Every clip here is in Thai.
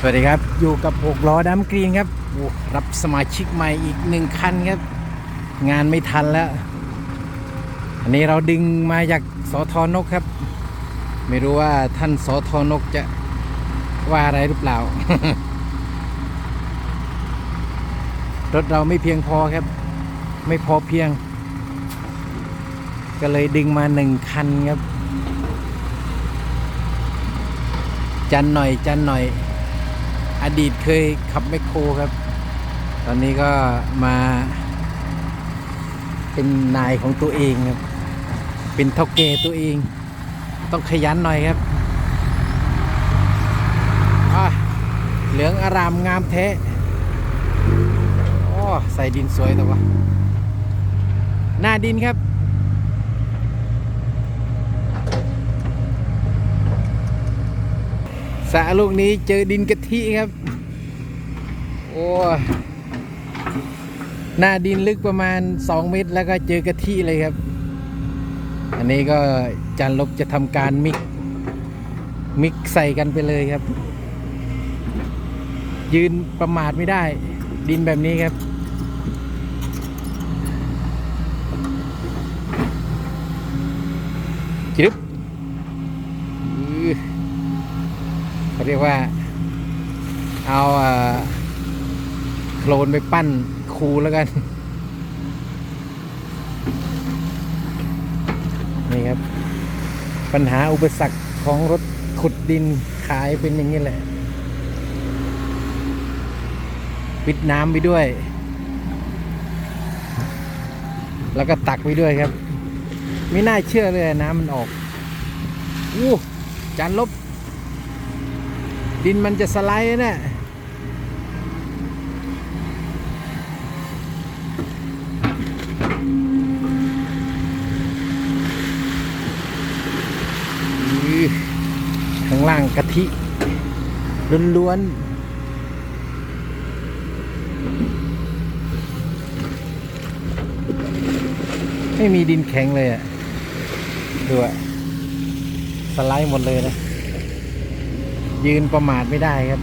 สวัสดีครับ อยู่กับหกล้อดัมกรีนครับโอ้รับสมาชิกใหม่อีกหนึ่งคันครับ งานไม่ทันแล้ว อันนี้เราดึงมาจากสอทอนกครับ ไม่รู้ว่าท่านสอทอนกจะว่าอะไรหรือเปล่า รถเราไม่เพียงพอครับ ไม่พอเพียง ก็เลยดึงมาหนึ่งคันครับ จันหน่อยจันหน่อย ดีตเคยขับแมคโครครับ ตอนนี้ก็มา เป็นนายของตัวเองครับ เป็นเท่าเกตัวเอง ต้องขยันหน่อยครับอะเหลืองอารามงามแท้โอ้ใส่ดินสวยแต่ว่าหน้าดินครับ สระลูกนี้เจอดินกะทิครับ โอ้หน้าดินลึกประมาณ 2 เมตร แล้วก็เจอกะทิเลยครับ อันนี้ก็จานลบจะทำการมิก มิกใส่กันไปเลยครับ ยืนประมาทไม่ได้ ดินแบบนี้ครับอื้อ เรียกว่า เอาโคลนไปปั้นคูแล้วกัน นี่ครับ ปัญหาอุปสรรคของรถขุดดินขายเป็นอย่างนี้แหละปิดน้ำไปด้วย แล้วก็ตักไปด้วยครับ ไม่น่าเชื่อเลยน้ำมันออกอู้จานลบ ดินมันจะสไลด์นะอื้อข้างล่างกะทิล้วนๆไม่มีดินแข็งเลยอะ ดูอะ สไลด์หมดเลยนะ ยืนประมาทไม่ได้ครับ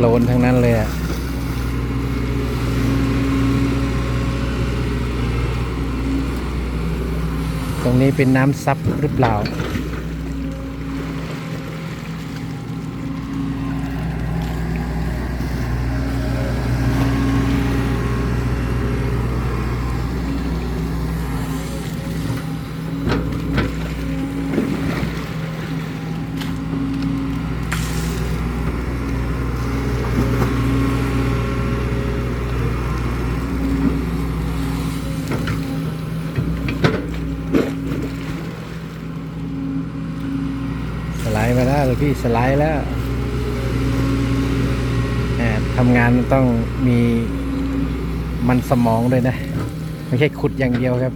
โคลนทั้งนั้นเลยอะตรงนี้เป็นน้ำซับหรือเปล่า สไล พี่สไลด์แล้วทำงานต้องมีมันสมองด้วยนะ ไม่ใช่ขุดอย่างเดียวครับ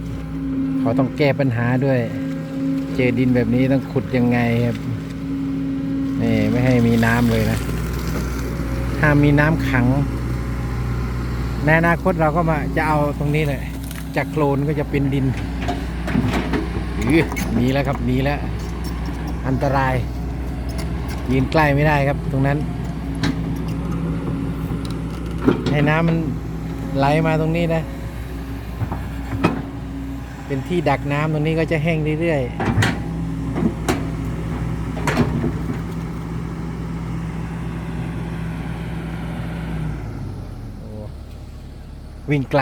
เขาต้องแก้ปัญหาด้วย เจอดินแบบนี้ต้องขุดยังไงครับนี่ไม่ให้มีน้ำเลยนะห้ามมีน้ำขังในอนาคตเราก็มาจะเอาตรงนี้เลยจากโคลนก็จะเป็นดินอื้อหนีแล้วครับหนีแล้ว อันตราย ยืนใกล้ไม่ได้ครับ ตรงนั้น ให้น้ำมันไหลมาตรงนี้นะ เป็นที่ดักน้ำตรงนี้ก็จะแห้งเรื่อยๆ วิ่งไกล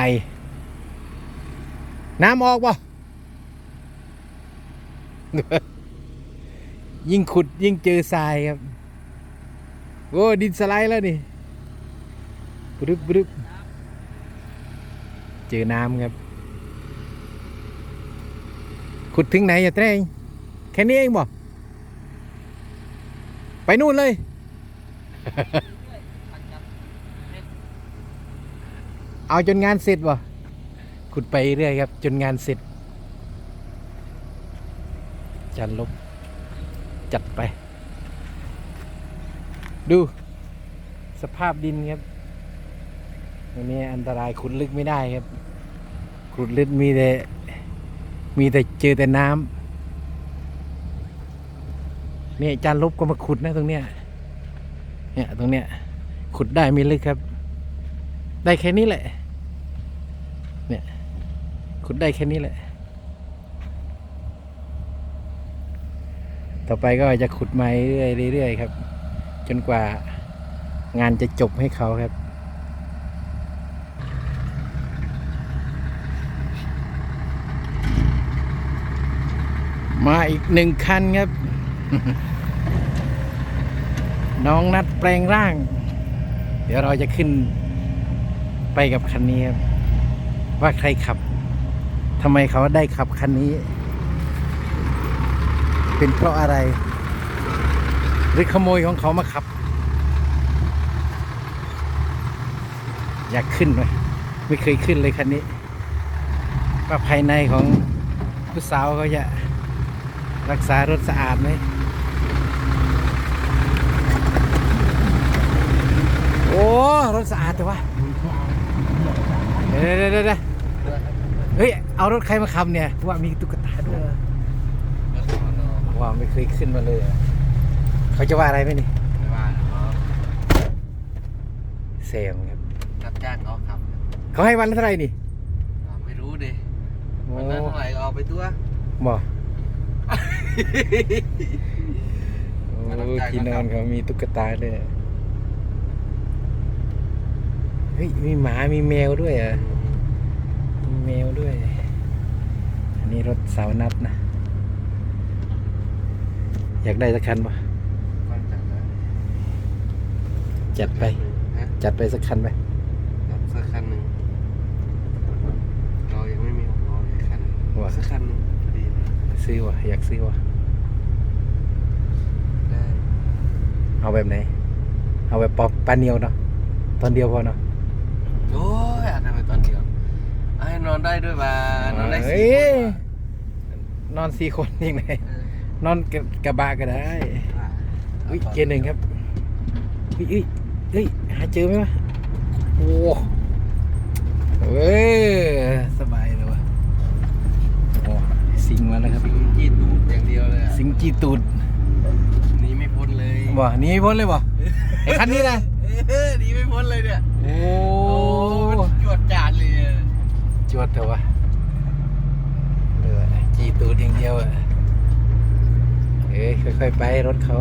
น้ำออกป่ะ ยิ่งขุดยิ่งเจอทรายครับ โอ้ดินสไลด์แล้วนี่บรึบบรึบเจอน้ำครับ ขุดถึงไหนอย่าเตรงแค่นี้เองบ่ไปนู่นเลยเอาจนงานเสร็จบ่ขุดไปเรื่อยครับ จนงานเสร็จ จันลบ จัดไป ดู สภาพดินครับอันนี้อันตรายขุดลึกไม่ได้ครับ ขุดลึกมีแต่ มีแต่เจอแต่น้ำเนี่ยจานลบก็มาขุดนะตรงเนี้ย เนี่ยตรงเนี้ย ขุดได้ไม่ลึกครับ ได้แค่นี้แหละ เนี่ย ขุดได้แค่นี้แหละ ต่อไปก็จะขุดมาเรื่อยเรื่อยๆครับ จนกว่างานจะจบให้เขาครับมาอีกหนึ่งคันครับ น้องนัดแปลงร่าง เดี๋ยวเราจะขึ้นไปกับคันนี้ครับ ว่าใครขับทำไมเขาได้ขับคันนี้ เป็นเพราะอะไร หรือขโมยของเขามาขับ อยากขึ้นไหมไม่เคยขึ้นเลยคันนี้ว่าภายในของผู้สาวเขาจะรักษารถสะอาดไหมโอ้รถสะอาดแต่ว่าเดี๋ยวเดี๋ยวเดี๋ยวเดี๋ยวเฮ้ย เอารถใครมาขับเนี่ยว่ามีตุ๊กตาด้วย ว่าไม่เคยขึ้นมาเลยอะเขาจะว่าอะไรไหมนี่ไม่ว่าหรอกเซมครับรับจ้างเขาขับเขาให้วันละเท่าไหร่นี่อ่าไม่รู้ดิโอ้วันนั้นเท่าไหร่ก็เอาไปตัวบอกมารับโอ้จ่ายที่นอนครับเขามีตุ๊กตาด้วยอะเฮ้ยมีหมามีแมวด้วยเหรอะมีแมวด้วย อันนี้รถสาวนัดนะ อยากได้สักคันปะฟังจากนั้นจัดไปฮะจัดไปสักคันไปจัดสักคันหนึ่งเรายังไม่มีของเราเลยคันหนึ่งว่าสักคันหนึ่งพอดีเลยซื้อวะอยากซื้อวะได้เอาแบบไหน เอาแบบปอปลาเนียวเนาะตอนเดียวพอเนาะโอ้ยอะทำไมตอนเดียวอะให้นอนได้ด้วยบ้านอนได้เฮ้สี่ยคนนอนสี่คนยังไงเออ นอนกับกระบะก็ได้อะอุ้ยเกียร์หนึ่งครับอุ้ยอุ้ยเฮ้ยหาเจอไหมวะโอ้เว้ยสบายเลยวะโอ้สิงมาแล้วครับสิงจี้ตูดอย่างเดียวเลยอะสิงจีตูดหนีไม่พ้นเลยบ่หนี่พ้นเลยบ่ไอ้คันนี้นะเออหนีไม่พ้นเลยเนี่ย โอ้โอ้มันจวดจาดเลยอะจวดเถอะวะเออจีตูดอย่างเดียวอะ เอ้ยค่อยๆไปรถเขา